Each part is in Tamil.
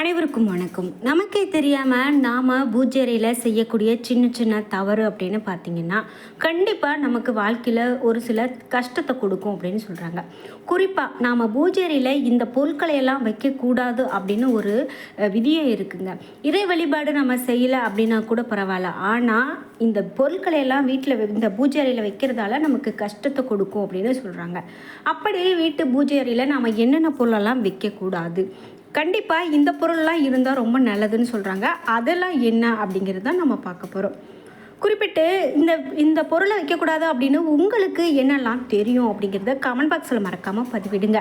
அனைவருக்கும் வணக்கம். நமக்கே தெரியாமல் நாம் பூஜைறையில் செய்யக்கூடிய சின்ன சின்ன தவறு அப்படின்னு பார்த்தீங்கன்னா கண்டிப்பாக நமக்கு வாழ்க்கையில் ஒரு சில கஷ்டத்தை கொடுக்கும் அப்படின்னு சொல்கிறாங்க குறிப்பாக நாம் பூஜைறையில் இந்த பொருட்களையெல்லாம் வைக்கக்கூடாது அப்படின்னு ஒரு விதியே இருக்குங்க. இறை வழிபாடு நம்ம செய்யலை அப்படின்னா கூட பரவாயில்ல. ஆனால் இந்த பொருட்களையெல்லாம் வீட்டில் இந்த பூஜை அறையில் வைக்கிறதால நமக்கு கஷ்டத்தை கொடுக்கும் அப்படின்னு சொல்கிறாங்க அப்படியே வீட்டு பூஜை நாம் என்னென்ன பொருளெல்லாம் வைக்கக்கூடாது? கண்டிப்பாக இந்த பொருள்லாம் இருந்தால் ரொம்ப நல்லதுன்னு சொல்கிறாங்க அதெல்லாம் என்ன அப்படிங்கிறது தான் நம்ம பார்க்க போகிறோம் குறிப்பிட்டு இந்த இந்த பொருளை வைக்கக்கூடாது அப்படின்னு உங்களுக்கு என்னெல்லாம் தெரியும் அப்படிங்கிறத கமெண்ட் பாக்ஸில் மறக்காமல் பதிவிடுங்க.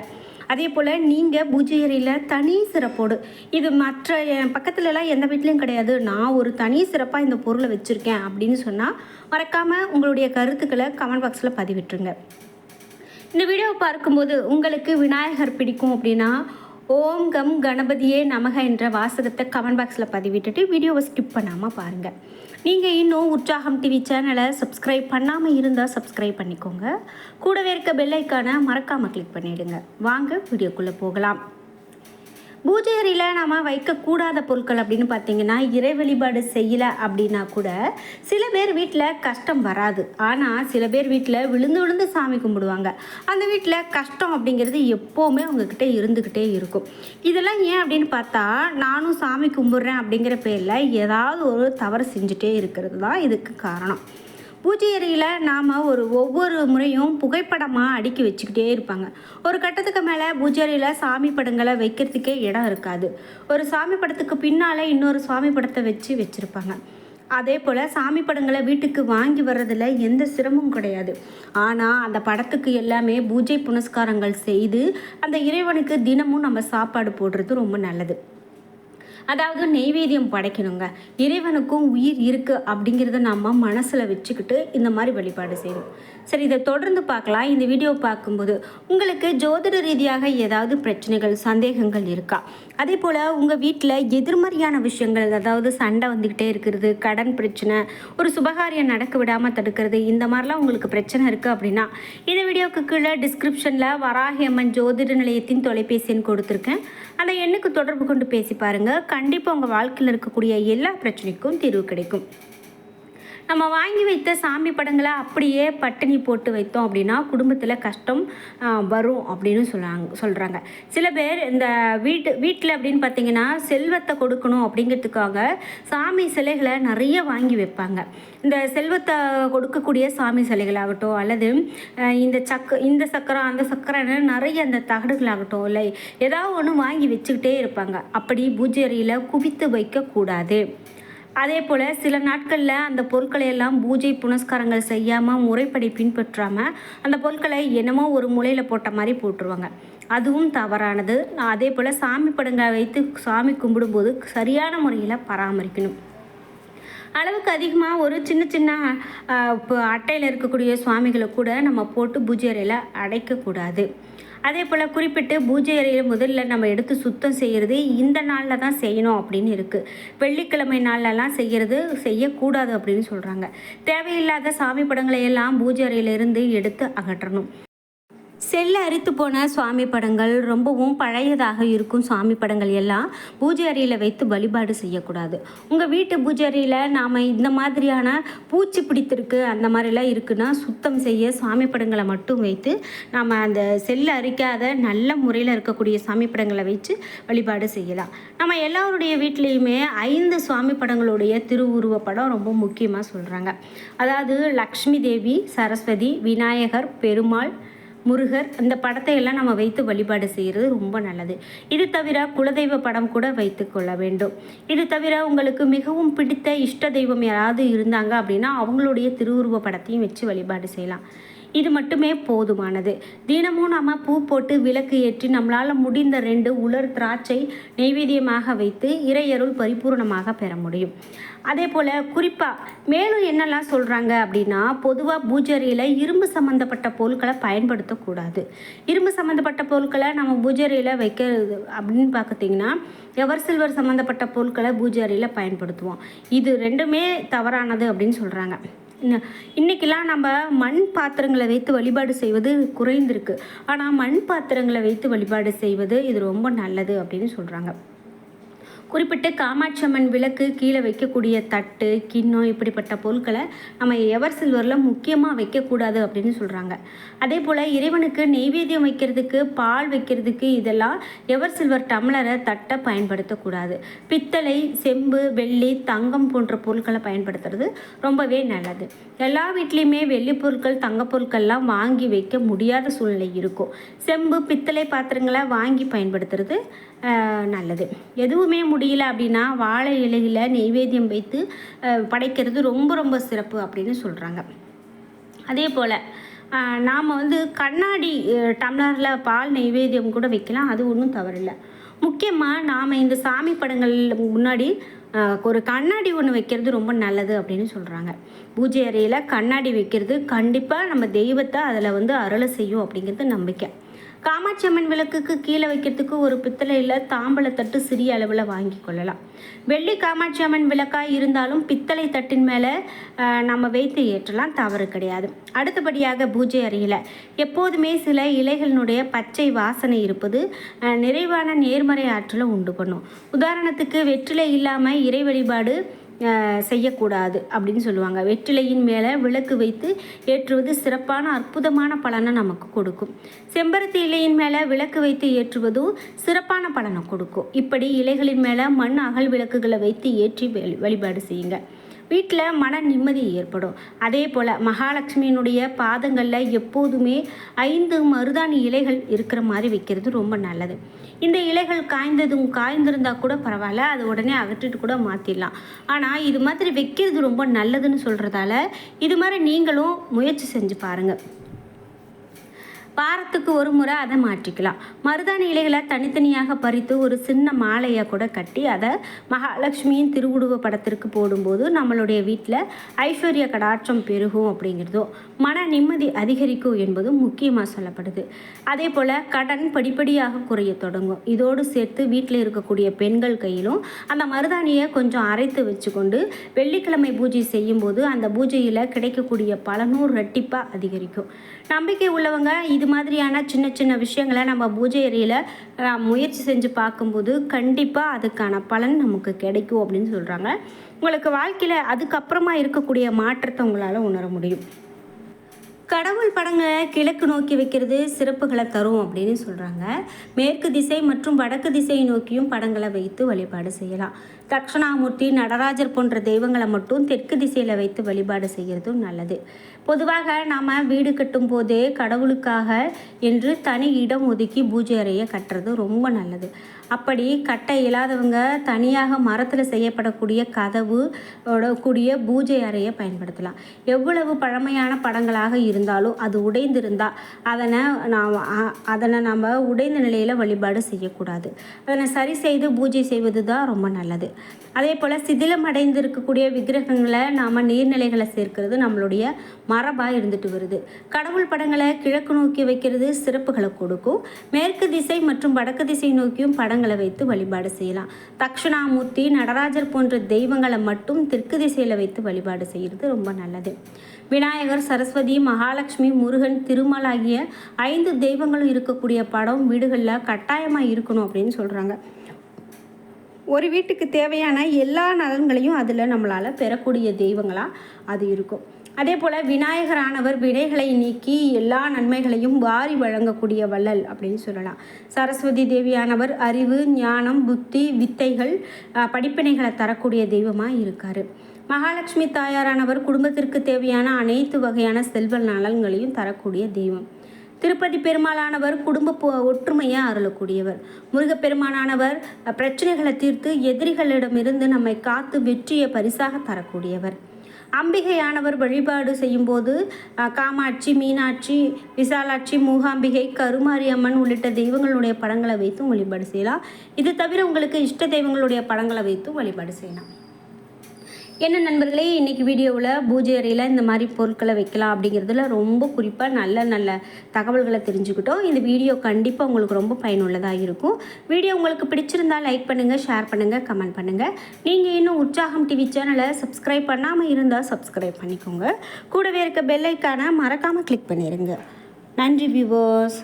அதே போல் நீங்கள் பூஜை அறையில் தனி சிறப்போடு இது மற்ற என் பக்கத்துலலாம் எந்த வீட்லேயும் கிடையாது. நான் ஒரு தனி சிறப்பாக இந்த பொருளை வச்சுருக்கேன் அப்படின்னு சொன்னால் மறக்காமல் உங்களுடைய கருத்துக்களை கமெண்ட் பாக்ஸில் பதிவிட்டுருங்க. இந்த வீடியோவை பார்க்கும்போது உங்களுக்கு விநாயகர் பிடிக்கும் அப்படின்னா ஓம் கம் கணபதியே நமக என்ற வாசகத்தை கமெண்ட் பாக்ஸில் பதிவிட்டுட்டு வீடியோவை ஸ்கிப் பண்ணாமல் பாருங்கள் நீங்கள் இன்னும் உற்சாகம் டிவி சேனலை சப்ஸ்கிரைப் பண்ணாமல் இருந்தால் சப்ஸ்கிரைப் பண்ணிக்கோங்க. கூடவே இருக்க பெல்லைக்கான மறக்காமல் கிளிக் பண்ணிவிடுங்க வாங்க வீடியோக்குள்ளே போகலாம். பூஜை அறையில் நாம் வைக்கக்கூடாத பொருட்கள் அப்படின்னு பார்த்தீங்கன்னா இறை வழிபாடு செய்யலை அப்படின்னா கூட சில பேர் வீட்டில் கஷ்டம் வராது. ஆனால் சில பேர் வீட்டில் விழுந்து விழுந்து சாமி கும்பிடுவாங்க. அந்த வீட்டில் கஷ்டம் அப்படிங்கிறது எப்போவுமே அவங்கக்கிட்ட இருந்துக்கிட்டே இருக்கும். இதெல்லாம் ஏன் அப்படின்னு பார்த்தா நானும் சாமி கும்பிட்றேன் அப்படிங்கிற பேரில் ஏதாவது ஒரு தவறு செஞ்சுட்டே இருக்கிறது தான் இதுக்கு காரணம். பூஜை அறையில் நாம் ஒரு ஒவ்வொரு முறையும் புகைப்படமாக அடுக்கி வச்சுக்கிட்டே இருப்பாங்க. ஒரு கட்டத்துக்கு மேலே பூஜை அறையில் சாமி படங்களை வைக்கிறதுக்கே இடம் இருக்காது. ஒரு சாமி படத்துக்கு பின்னால் இன்னொரு சாமி படத்தை வச்சு வச்சுருப்பாங்க. அதே போல் சாமி படங்களை வீட்டுக்கு வாங்கி வர்றதில் எந்த சிரமமும் கிடையாது. ஆனால் அந்த படத்துக்கு எல்லாமே பூஜை புனஸ்காரங்கள் செய்து அந்த இறைவனுக்கு தினமும் நம்ம சாப்பாடு போடுறது ரொம்ப நல்லது. அதாவது நெய்வேத்தியம் படைக்கணுங்க. இறைவனுக்கும் உயிர் இருக்குது அப்படிங்கிறத நம்ம மனசில் வச்சுக்கிட்டு இந்த மாதிரி வழிபாடு செய்யணும் சரி இதை தொடர்ந்து பார்க்கலாம். இந்த வீடியோ பார்க்கும்போது உங்களுக்கு ஜோதிட ரீதியாக ஏதாவது பிரச்சனைகள் சந்தேகங்கள் இருக்கா? அதே போல் உங்கள் வீட்டில் எதிர்மறையான விஷயங்கள் அதாவது சண்டை வந்துக்கிட்டே இருக்கிறது கடன் பிரச்சனை ஒரு சுபகாரியம் நடக்க விடாமல் தடுக்கிறது இந்த மாதிரிலாம் உங்களுக்கு பிரச்சனை இருக்குது அப்படின்னா இந்த வீடியோக்கு கீழே டிஸ்கிரிப்ஷனில் வராகி அம்மன் ஜோதிட நிலையத்தின் தொலைபேசி எண் கொடுத்துருக்கேன். அந்த எண்ணுக்கு தொடர்பு கொண்டு பேசி பாருங்கள் கண்டிப்பாக உங்கள் வாழ்க்கையில் இருக்கக்கூடிய எல்லா பிரச்சனைக்கும் தீர்வு கிடைக்கும். நம்ம வாங்கி வைத்த சாமி படங்களை அப்படியே பட்டினி போட்டு வைத்தோம் அப்படின்னா குடும்பத்தில் கஷ்டம் வரும் அப்படின்னு சொல்கிறாங்க சொல்கிறாங்க சில பேர் இந்த வீட்டு வீட்டில் அப்படின்னு பார்த்தீங்கன்னா செல்வத்தை கொடுக்கணும் அப்படிங்கிறதுக்காக சாமி சிலைகளை நிறைய வாங்கி வைப்பாங்க. இந்த செல்வத்தை கொடுக்கக்கூடிய சாமி சிலைகளாகட்டும் அல்லது இந்த சக்க இந்த சக்கரம் அந்த சக்கரம்னு நிறைய அந்த தகடுகளாகட்டும் இல்லை ஏதாவது ஒன்று வாங்கி வச்சுக்கிட்டே இருப்பாங்க. அப்படி பூஜை அறையில் குவித்து வைக்கக்கூடாது. அதே போல் சில நாட்களில் அந்த பொருட்களை எல்லாம் பூஜை புனஸ்காரங்கள் செய்யாமல் முறைப்படி பின்பற்றாமல் அந்த பொருட்களை என்னமோ ஒரு மூலையில் போட்ட மாதிரி போட்டுருவாங்க. அதுவும் தவறானது. அதே போல் சாமி படங்களை வைத்து சாமி கும்பிடும்போது சரியான முறையில் பராமரிக்கணும். அளவுக்கு அதிகமாக ஒரு சின்ன சின்ன இப்போ அட்டையில் இருக்கக்கூடிய சுவாமிகளை கூட நம்ம போட்டு பூஜை அறையில் அடைக்கக்கூடாது. அதே போல் குறிப்பிட்டு பூஜை அறையில் முதல்ல நம்ம எடுத்து சுத்தம் செய்கிறது இந்த நாளில் தான் செய்யணும் அப்படின்னு இருக்குது வெள்ளிக்கிழமை நாள்லலாம் செய்கிறது செய்யக்கூடாது அப்படின்னு சொல்கிறாங்க தேவையில்லாத சாமி படங்களை எல்லாம் பூஜை அறையிலிருந்து எடுத்து அகற்றணும். செல்ல அரித்து போன சுவாமி படங்கள் ரொம்பவும் பழையதாக இருக்கும் சுவாமி படங்கள் எல்லாம் பூஜை அறையில் வைத்து வழிபாடு செய்யக்கூடாது. உங்கள் வீட்டு பூஜை அறையில் நாம் இந்த மாதிரியான பூச்சி பிடித்திருக்கு அந்த மாதிரிலாம் இருக்குன்னா சுத்தம் செய்ய சாமி படங்களை மட்டும் வைத்து நாம் அந்த செல்ல அரிக்காத நல்ல முறையில் இருக்கக்கூடிய சாமி படங்களை வச்சு வழிபாடு செய்யலாம். நம்ம எல்லாருடைய வீட்லேயுமே ஐந்து சுவாமி படங்களுடைய திருவுருவ படம் ரொம்ப முக்கியமாக சொல்கிறாங்க அதாவது லக்ஷ்மி தேவி சரஸ்வதி விநாயகர் பெருமாள் முருகர் அந்த படத்தை எல்லாம் நம்ம வைத்து வழிபாடு செய்கிறது ரொம்ப நல்லது. இது தவிர குலதெய்வ படம் கூட வைத்து கொள்ள வேண்டும். இது தவிர உங்களுக்கு மிகவும் பிடித்த இஷ்ட தெய்வம் யாராவது இருந்தாங்க அப்படின்னா அவங்களுடைய திருவுருவ படத்தையும் வச்சு வழிபாடு செய்யலாம். இது மட்டுமே போதுமானது. தினமும் நம்ம பூ போட்டு விளக்கு ஏற்றி நம்மளால் முடிந்த ரெண்டு உலர் திராட்சை நெய்வேத்தியமாக வைத்து இறையருள் பரிபூர்ணமாக பெற முடியும். அதே போல் குறிப்பாக மேலும் என்னெல்லாம் சொல்கிறாங்க அப்படின்னா பொதுவாக பூஜரியில் இரும்பு சம்மந்தப்பட்ட பொருட்களை பயன்படுத்தக்கூடாது இரும்பு சம்மந்தப்பட்ட பொருட்களை நம்ம பூஜரியில் வைக்கிறது அப்படின்னு பார்த்திங்கன்னா எவர் சில்வர் சம்மந்தப்பட்ட பொருட்களை பூஜரியில் பயன்படுத்துவோம். இது ரெண்டுமே தவறானது அப்படின்னு சொல்கிறாங்க இன்றைக்கெல்லாம் நம்ம மண் பாத்திரங்களை வைத்து வழிபாடு செய்வது குறைந்திருக்கு. ஆனால் மண் பாத்திரங்களை வைத்து வழிபாடு செய்வது இது ரொம்ப நல்லது அப்படின்னு சொல்கிறாங்க குறிப்பிட்டு காமாட்சி அம்மன் விளக்கு கீழே வைக்கக்கூடிய தட்டு கிண்ணம் இப்படிப்பட்ட பொருட்களை நம்ம எவர் சில்வரில் முக்கியமாக வைக்கக்கூடாது அப்படின்னு சொல்கிறாங்க அதே போல் இறைவனுக்கு நெய்வேத்தியம் வைக்கிறதுக்கு பால் வைக்கிறதுக்கு இதெல்லாம் எவர் சில்வர் டம்ளரை தட்டை பயன்படுத்தக்கூடாது. பித்தளை செம்பு வெள்ளி தங்கம் போன்ற பொருட்களை பயன்படுத்துறது ரொம்பவே நல்லது. எல்லா வீட்லேயுமே வெள்ளி பொருட்கள் தங்க பொருட்கள்லாம் வாங்கி வைக்க முடியாத சூழ்நிலை இருக்கும். செம்பு பித்தளை பாத்திரங்களை வாங்கி பயன்படுத்துறது நல்லது. எதுவுமே முடியல அப்படின்னா வாழை இலையில் நெய்வேத்தியம் வைத்து படைக்கிறது ரொம்ப ரொம்ப சிறப்பு அப்படின்னு சொல்கிறாங்க அதே போல் நாம் வந்து கண்ணாடி டம்ளரில் பால் நெய்வேத்தியம் கூட வைக்கலாம். அது ஒன்றும் தவறில்லை. முக்கியமாக நாம் இந்த சாமி படங்கள் முன்னாடி ஒரு கண்ணாடி ஒன்று வைக்கிறது ரொம்ப நல்லது அப்படின்னு சொல்கிறாங்க பூஜை அறையில் கண்ணாடி வைக்கிறது கண்டிப்பாக நம்ம தெய்வத்தை அதில் வந்து அருளை செய்யும் அப்படிங்கிறது நம்பிக்கை. காமாட்சி அம்மன் விளக்குக்கு கீழே வைக்கிறதுக்கு ஒரு பித்தளையில் தாம்பழத்தட்டு சிறிய அளவில் வாங்கி கொள்ளலாம். வெள்ளி காமாட்சி அம்மன் விளக்காக இருந்தாலும் பித்தளை தட்டின் மேலே நம்ம வைத்து ஏற்றலாம் தவறு கிடையாது. அடுத்தபடியாக பூஜை அறையில் எப்போதுமே சில இலைகளினுடைய பச்சை வாசனை இருப்பது நிறைவான நேர்மறை ஆற்றலை உண்டு பண்ணும். உதாரணத்துக்கு வெற்றிலை இல்லாமல் இறை வழிபாடு செய்யக்கூடாது அப்படின்னு சொல்லுவாங்க. வெற்றிலையின் மேலே விளக்கு வைத்து ஏற்றுவது சிறப்பான அற்புதமான பலனை நமக்கு கொடுக்கும். செம்பருத்தி இலையின் மேலே விளக்கு வைத்து ஏற்றுவதும் சிறப்பான பலனை கொடுக்கும். இப்படி இலைகளின் மேலே மண் அகல் விளக்குகளை வைத்து ஏற்றி வழிபாடு செய்யுங்க. வீட்டில் மன நிம்மதி ஏற்படும். அதே போல் மகாலட்சுமியினுடைய பாதங்களில் எப்போதுமே ஐந்து மருதாணி இலைகள் இருக்கிற மாதிரி வைக்கிறது ரொம்ப நல்லது. இந்த இலைகள் காய்ந்ததும் காய்ந்திருந்தால் கூட பரவாயில்ல அது உடனே அகற்றிட்டு கூட மாற்றிடலாம் ஆனால் இது மாதிரி வைக்கிறது ரொம்ப நல்லதுன்னு சொல்கிறதால இது மாதிரி நீங்களும் முயற்சி செஞ்சு பாருங்கள் வாரத்துக்கு ஒரு முறை அதை மாற்றிக்கலாம். மருதாணி இலைகளை தனித்தனியாக பறித்து ஒரு சின்ன மாலையை கூட கட்டி அதை மகாலட்சுமியின் திருவுடுவ படத்திற்கு போடும்போது நம்மளுடைய வீட்டில் ஐஸ்வர்ய கடாட்சம் பெருகும் அப்படிங்கிறதோ மன நிம்மதி அதிகரிக்கும் என்பதும் முக்கியமாக சொல்லப்படுது. அதே போல் கடன் படிப்படியாக குறைய தொடங்கும். இதோடு சேர்த்து வீட்டில் இருக்கக்கூடிய பெண்கள் கையிலும் அந்த மருதாணியை கொஞ்சம் அரைத்து வச்சுக்கொண்டு வெள்ளிக்கிழமை பூஜை செய்யும்போது அந்த பூஜையில் கிடைக்கக்கூடிய பலனும் ரெட்டிப்பாக அதிகரிக்கும். நம்பிக்கை உள்ளவங்க இது மாதிரியான சின்ன சின்ன விஷயங்களை நம்ம பூஜை அறையில் முயற்சி செஞ்சு பார்க்கும்போது கண்டிப்பாக அதுக்கான பலன் நமக்கு கிடைக்கும் அப்படின்னு சொல்கிறாங்க உங்களுக்கு வாழ்க்கையில் அதுக்கப்புறமா இருக்கக்கூடிய மாற்றத்தை உங்களால் உணர முடியும். கடவுள் படங்களை கிழக்கு நோக்கி வைக்கிறது சிறப்புகளை தரும் அப்படின்னு சொல்கிறாங்க மேற்கு திசை மற்றும் வடக்கு திசை நோக்கியும் படங்களை வைத்து வழிபாடு செய்யலாம். தக்ஷணாமூர்த்தி நடராஜர் போன்ற தெய்வங்களை மட்டும் தெற்கு திசையில் வைத்து வழிபாடு செய்கிறதும் நல்லது. பொதுவாக நாம் வீடு கட்டும் போதே கடவுளுக்காக என்று தனி இடம் ஒதுக்கி பூஜை அறையை கட்டுறது ரொம்ப நல்லது. அப்படி கட்ட இல்லாதவங்க தனியாக மரத்தில் செய்யப்படக்கூடிய கதவு கூடிய பூஜை அறையை பயன்படுத்தலாம். எவ்வளவு பழமையான படங்களாக இருந்தாலும் அது உடைந்திருந்தால் அதனை நாம் அதனை நம்ம உடைந்த நிலையில் வழிபாடு செய்யக்கூடாது. அதனை சரி செய்து பூஜை செய்வது தான் ரொம்ப நல்லது. அதே போல் சிதிலம் அடைந்திருக்கக்கூடிய விக்கிரகங்களை நாம் நீர்நிலைகளை சேர்க்கிறது நம்மளுடைய மரபாக இருந்துட்டு வருது. கடவுள் படங்களை கிழக்கு நோக்கி வைக்கிறது சிறப்புகளை கொடுக்கும். மேற்கு திசை மற்றும் வடக்கு திசை நோக்கியும் படங்களை வைத்து வழிபாடு செய்யலாம். தக்ஷணாமூர்த்தி நடராஜர் போன்ற தெய்வங்களை மட்டும் தெற்கு திசையில் வைத்து வழிபாடு செய்கிறது ரொம்ப நல்லது. விநாயகர் சரஸ்வதி மகாலட்சுமி முருகன் திருமல் ஆகிய ஐந்து தெய்வங்களும் இருக்கக்கூடிய படம் வீடுகளில் கட்டாயமாக இருக்கணும் அப்படின்னு சொல்கிறாங்க ஒரு வீட்டுக்கு தேவையான எல்லா நலன்களையும் அதில் நம்மளால் பெறக்கூடிய தெய்வங்களாக அது இருக்கும். அதே போல் விநாயகரானவர் வினைகளை நீக்கி எல்லா நன்மைகளையும் வாரி வழங்கக்கூடிய வள்ளல் அப்படின்னு சொல்லலாம். சரஸ்வதி தேவியானவர் அறிவு ஞானம் புத்தி வித்தைகள் படிப்பினைகளை தரக்கூடிய தெய்வமாக இருக்கார். மகாலட்சுமி தாயாரானவர் குடும்பத்திற்கு தேவையான அனைத்து வகையான செல்வ நலன்களையும் தரக்கூடிய தெய்வம். திருப்பதி பெருமாளானவர் குடும்ப ஒற்றுமையை அருளக்கூடியவர். முருகப்பெருமானானவர் பிரச்சனைகளை தீர்த்து எதிரிகளிடமிருந்து நம்மை காத்து வெற்றியை பரிசாக தரக்கூடியவர். அம்பிகையானவர் வழிபாடு செய்யும்போது காமாட்சி மீனாட்சி விசாலாட்சி மூகாம்பிகை கருமாரி அம்மன் உள்ளிட்ட தெய்வங்களுடைய படங்களை வைத்தும் வழிபாடு செய்யலாம். இது தவிர உங்களுக்கு இஷ்ட தெய்வங்களுடைய படங்களை வைத்தும் வழிபாடு செய்யலாம். என்ன நண்பர்களே இன்றைக்கி வீடியோவில் பூஜை அறையில் இந்த மாதிரி பொருட்களை வைக்கலாம் அப்படிங்கிறதுல ரொம்ப குறிப்பாக நல்ல நல்ல தகவல்களை தெரிஞ்சுக்கிட்டோம். இந்த வீடியோ கண்டிப்பாக உங்களுக்கு ரொம்ப பயனுள்ளதாக இருக்கும். வீடியோ உங்களுக்கு பிடிச்சிருந்தால் லைக் பண்ணுங்கள் ஷேர் பண்ணுங்கள் கமெண்ட் பண்ணுங்கள் நீங்கள் இன்னும் உற்சாகம் டிவி சேனலை சப்ஸ்கிரைப் பண்ணாமல் இருந்தால் சப்ஸ்கிரைப் பண்ணிக்கோங்க. கூடவே இருக்க பெல்லைக்கான மறக்காமல் கிளிக் பண்ணிடுங்க நன்றி வியூவர்ஸ்